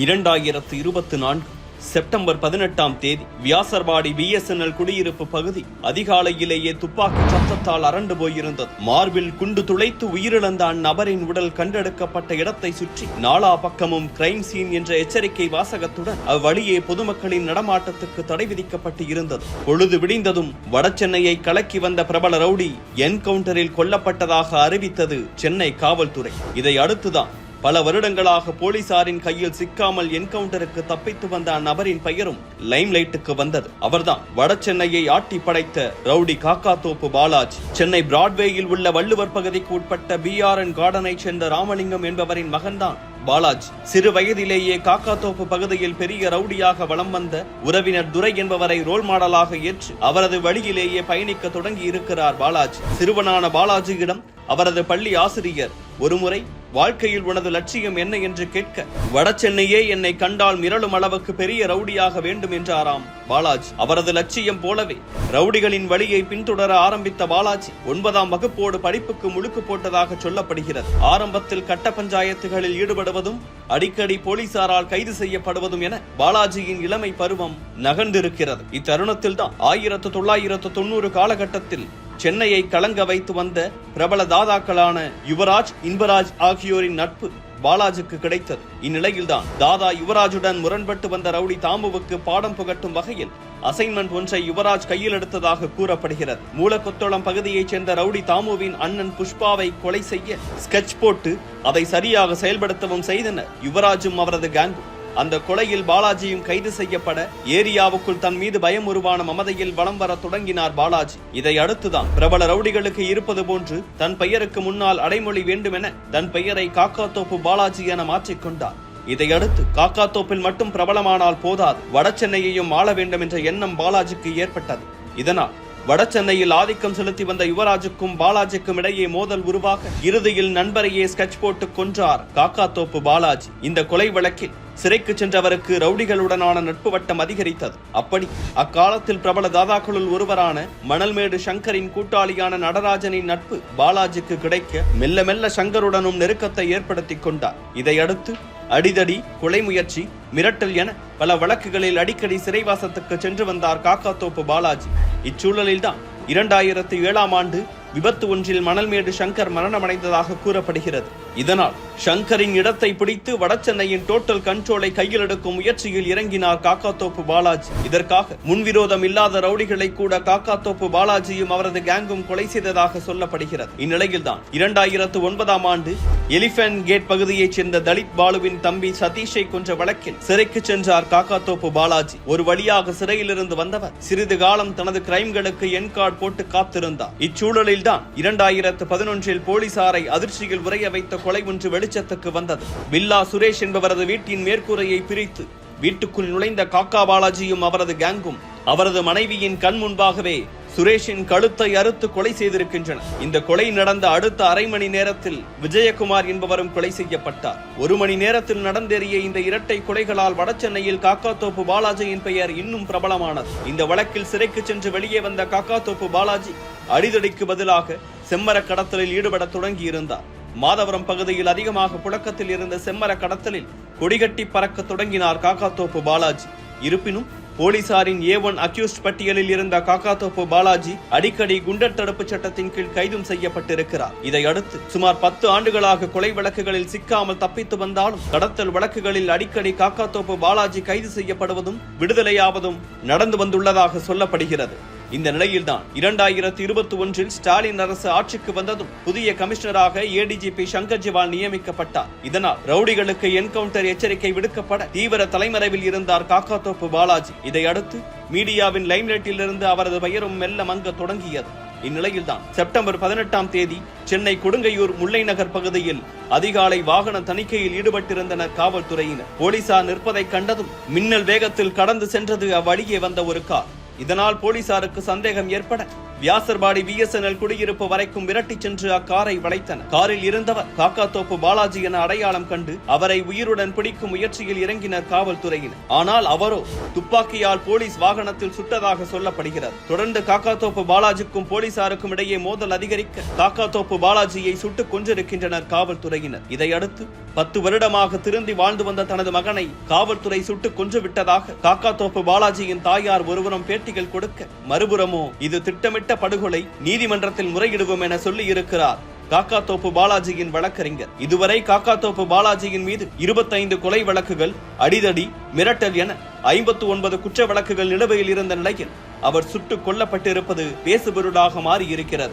இரண்டாயிரத்து இருபத்தி நான்கு செப்டம்பர் பதினெட்டாம் தேதி வியாசர்பாடி பிஎஸ்என்எல் குடியிருப்பு பகுதி அதிகாலையிலேயே துப்பாக்கி சத்தத்தால் அரண்டு போயிருந்தது. மார்பில் குண்டு துளைத்து உயிரிழந்த அந்நபரின் உடல் கண்டெடுக்கப்பட்ட இடத்தை சுற்றி நாலா பக்கமும் கிரைம் சீன் என்ற எச்சரிக்கை வாசகத்துடன் அவ்வழியே பொதுமக்களின் நடமாட்டத்துக்கு தடை விதிக்கப்பட்டு இருந்தது. பொழுது விடிந்ததும் வடசென்னையை கலக்கி வந்த பிரபல ரவுடி என்கவுண்டரில் கொல்லப்பட்டதாக அறிவித்தது சென்னை காவல்துறை. இதை அடுத்துதான் பல வருடங்களாக போலீசாரின் கையில் சிக்காமல் என்கவுண்டருக்கு தப்பித்து வந்த அந்நபரின் பெயரும் லைம்லைட்டுக்கு வந்தது. அவர்தான் வட சென்னையை ஆட்டி படைத்த ரவுடி காக்காத்தோப்பு பாலாஜி. சென்னை பிராட்வேயில் உள்ள வள்ளுவர் பகுதிக்கு உட்பட்ட பிஆர்என் கார்டனைச் சேர்ந்த ராமலிங்கம் என்பவரின் மகன்தான் பாலாஜ். சிறு வயதிலேயே காக்காத்தோப்பு பகுதியில் பெரிய ரவுடியாக வலம் வந்த உறவினர் துரை என்பவரை ரோல் மாடலாக ஏற்று அவரது வழியிலேயே பயணிக்க தொடங்கி இருக்கிறார் பாலாஜ். சிறுவனான பாலாஜியிடம் அவரது பள்ளி ஆசிரியர் ஒருமுறை வாழ்க்கையில் உனது லட்சியம் என்ன என்று கேட்க வட சென்னையே என்னை கண்டால் மிரளும் அளவுக்கு பெரிய ரவுடியாக வேண்டும் என்றாராம் பாலாஜி. அவரது லட்சியம் போலவே ரவுடிகளின் வழியை பின்தொடர ஆரம்பித்த பாலாஜி ஒன்பதாம் வகுப்போடு படிப்புக்கு முழுக்கு போட்டதாக சொல்லப்படுகிறது. ஆரம்பத்தில் கட்ட பஞ்சாயத்துகளில் ஈடுபடுவதும் அடிக்கடி போலீசாரால் கைது செய்யப்படுவதும் என பாலாஜியின் இளமை பருவம் நகர்ந்திருக்கிறது. இத்தருணத்தில் தான் ஆயிரத்து தொள்ளாயிரத்து தொண்ணூறு காலகட்டத்தில் சென்னையை கலங்க வைத்து வந்த பிரபல தாதாக்களான யுவராஜ் இன்பராஜ் ஆகியோரின் நட்பு பாலாஜுக்கு கிடைத்தது. இந்நிலையில்தான் தாதா யுவராஜுடன் முரண்பட்டு வந்த ரவுடி தாமுவுக்கு பாடம் புகட்டும் வகையில் அசைன்மெண்ட் ஒன்றை யுவராஜ் கையில் எடுத்ததாக கூறப்படுகிறது. மூலக்கொத்தளம் பகுதியைச் சேர்ந்த ரவுடி தாமுவின் அண்ணன் புஷ்பாவை கொலை செய்ய ஸ்கெட்ச் போட்டு அதை சரியாக செயல்படுத்தவும் செய்தனர் யுவராஜும் அவரது கேங்கும் அந்த கொலையில் பாலாஜியும் கைது செய்யப்பட ஏரியாவுக்குள் தன் மீது பயம் உருவான மமதையில் வலம் வர தொடங்கினார் பாலாஜி. இதை அடுத்துதான் பிரபல ரவுடிகளுக்கு இருப்பது போன்று தன் பெயருக்கு முன்னால் அடைமொழி வேண்டுமென தன் பெயரை காக்காத்தோப்பு பாலாஜி என மாற்றிக்கொண்டார் இதையடுத்து காக்காத்தோப்பில் மட்டும் பிரபலமானால் போதாது. வட சென்னையையும் ஆள வேண்டும் என்ற எண்ணம் பாலாஜிக்கு ஏற்பட்டது. இதனால் வட சென்னையில் ஆதிக்கம் செலுத்தி வந்த யுவராஜுக்கும் பாலாஜிக்கும் இடையே மோதல் உருவாக இறுதியில் நண்பரையே ஸ்கெட்ச் போட்டு கொன்றார் காக்கா தோப்பு பாலாஜி. இந்த கொலை வழக்கில் சிறைக்கு சென்றவருக்கு ரவுடிகளுடனான நட்பு வட்டம் அதிகரித்தது. அப்படி அக்காலத்தில் பிரபல தாதாக்களுள் ஒருவரான மணல்மேடு சங்கரின் கூட்டாளியான நடராஜனின் நட்பு பாலாஜிக்கு கிடைக்க மெல்ல மெல்ல சங்கருடனும் நெருக்கத்தை ஏற்படுத்தி கொண்டார். இதையடுத்து அடிதடி கொலை முயற்சி மிரட்டல் என பல வழக்குகளில் அடிக்கடி சிறைவாசத்துக்கு சென்று வந்தார் காக்காத்தோப்பு பாலாஜி. இச்சூழலில்தான் இரண்டாயிரத்தி ஏழாம் ஆண்டு விபத்து ஒன்றில் மணல்மேடு சங்கர் மரணமடைந்ததாக கூறப்படுகிறது. இதனால் சங்கரின் இடத்தை பிடித்து வடசென்னையின் டோட்டல் கண்ட்ரோலை கையில் எடுக்கும் முயற்சியில் இறங்கினார் காக்காத்தோப்பு பாலாஜி. இதற்காக முன்விரோதம் இல்லாத ரவுடிகளை கூட காக்காத்தோப்பு பாலாஜியும் அவரது கேங்கும் கொலை செய்ததாக சொல்லப்படுகிறது. இந்நிலையில்தான் இரண்டாயிரத்து ஒன்பதாம் ஆண்டு எலிபென்ட் கேட் பகுதியைச் சேர்ந்த தலித் பாலுவின் தம்பி சதீஷை கொன்ற வழக்கில் சிறைக்கு சென்றார் காக்காத்தோப்பு பாலாஜி. ஒரு வழியாக சிறையிலிருந்து வந்தவர். சிறிது காலம் தனது கிரைம்களுக்கு என் கார்டு போட்டு காத்திருந்தார். இச்சூழலில்தான் இரண்டாயிரத்து பதினொன்றில் போலீசாரை அதிர்ச்சியில் உரைய வைத்த கொலை ஒன்று வெளிச்சத்துக்கு வந்தது. பில்லா சுரேஷ் என்பவரது வீட்டின் மேற்கூரையை பிரித்து வீட்டுக்குள் நுழைந்த காக்கா பாலாஜியும் அவரது கேங்கும் அவரது மனைவியின் கண் முன்பாகவே சுரேஷின் கழுத்தை அறுத்து கொலை செய்திருக்கின்றனர் இந்த கொலை நடந்த அடுத்த அரை மணி நேரத்தில் விஜயகுமார் என்பவரும் கொலை செய்யப்பட்டார். ஒரு மணி நேரத்தில் நடந்தேறிய இந்த இரட்டை கொலைகளால் வடசென்னையில் காக்காத்தோப்பு பாலாஜியின் பெயர் இன்னும் பிரபலமானது. இந்த வழக்கில் சிறைக்கு சென்று வெளியே வந்த காக்காத்தோப்பு பாலாஜி அடிதடிக்கு பதிலாக செம்மர கடத்தலில் ஈடுபட தொடங்கி இருந்தார் மாதவரம் பகுதியில் அதிகமாக புழக்கத்தில் இருந்த செம்மர கடத்தலில் கொடிகட்டி பறக்க தொடங்கினார் காக்காத்தோப்பு பாலாஜி. இருப்பினும் போலீசாரின் ஏ ஒன் அக்யூஸ்ட் பட்டியலில் இருந்த காக்காத்தோப்பு பாலாஜி அடிக்கடி குண்டர் தடுப்பு சட்டத்தின் கீழ் கைதும் செய்யப்பட்டிருக்கிறார். இதையடுத்து சுமார் பத்து ஆண்டுகளாக கொலை வழக்குகளில் சிக்காமல் தப்பித்து வந்தாலும் கடத்தல் வழக்குகளில் அடிக்கடி காக்காத்தோப்பு பாலாஜி கைது செய்யப்படுவதும் விடுதலையாவதும் நடந்து வந்துள்ளதாக சொல்லப்படுகிறது. இந்த நிலையில்தான் இரண்டாயிரத்தி இருபத்தி ஒன்றில் ஸ்டாலின் அரசு ஆட்சிக்கு வந்ததும் புதிய கமிஷனராக ஏடிஜிபி சங்கர் ஜிவால் நியமிக்கப்பட்டார். இதனால் ரவுடிகளுக்கு என்கவுண்டர் எச்சரிக்கை விடுக்கப்பட தீவிர தலைமறைவில் இருந்தார் காக்காத்தோப்பு பாலாஜி. இதையடுத்து மீடியாவின் லைம்லைட்டில் இருந்து அவரது பெயரும் மெல்ல மங்க தொடங்கியது. இந்நிலையில்தான் செப்டம்பர் பதினெட்டாம் தேதி சென்னை கொடுங்கையூர் முல்லை நகர் பகுதியில் அதிகாலை வாகன தணிக்கையில் ஈடுபட்டிருந்தனர் காவல்துறையினர். போலீசார் நிற்பதை கண்டதும் மின்னல் வேகத்தில் கடந்து சென்றது அவ்வழியே வந்த ஒரு கார். இதனால் போலீசாருக்கு சந்தேகம் ஏற்பட வியாசர்பாடி பிஎஸ்என்எல் குடியிருப்பு வரைக்கும் விரட்டிச் சென்று அக்காரை வளைத்தனர். காரில் இருந்தவர் காக்காத்தோப்பு பாலாஜி என அடையாளம் கண்டு அவரை உயிருடன் பிடிக்கும் முயற்சியில் இறங்கினர் காவல்துறையினர். ஆனால் அவரோ துப்பாக்கியால் போலீஸ் வாகனத்தில் சுட்டதாக சொல்லப்படுகிறது. தொடர்ந்து காக்காத்தோப்பு பாலாஜிக்கும் போலீசாருக்கும் இடையே மோதல் அதிகரிக்க காக்காத்தோப்பு பாலாஜியை சுட்டுக் கொன்றிருக்கின்றனர் காவல்துறையினர். இதையடுத்து பத்து வருடமாக திருந்தி வாழ்ந்து வந்த தனது மகனை காவல்துறை சுட்டுக் கொன்று விட்டதாக காக்காத்தோப்பு பாலாஜியின் தாயார் ஒருவரும் பேட்டிகள் கொடுக்க மறுபுறமோ இது திட்டமிட்ட படுகொலை நீதிமன்றத்தில் முறையிடுவோம் என சொல்லியிருக்கிறார் காக்காத்தோப்பு பாலாஜியின் வழக்கறிஞர். இதுவரை காக்காத்தோப்பு பாலாஜியின் மீது இருபத்தைந்து கொலை வழக்குகள் அடிதடி மிரட்டல் என ஐம்பத்து ஒன்பது குற்ற வழக்குகள் நிலுவையில் இருந்த நிலையில் அவர் சுட்டுக் கொல்லப்பட்டிருப்பது பேசுபொருளாக மாறியிருக்கிறது.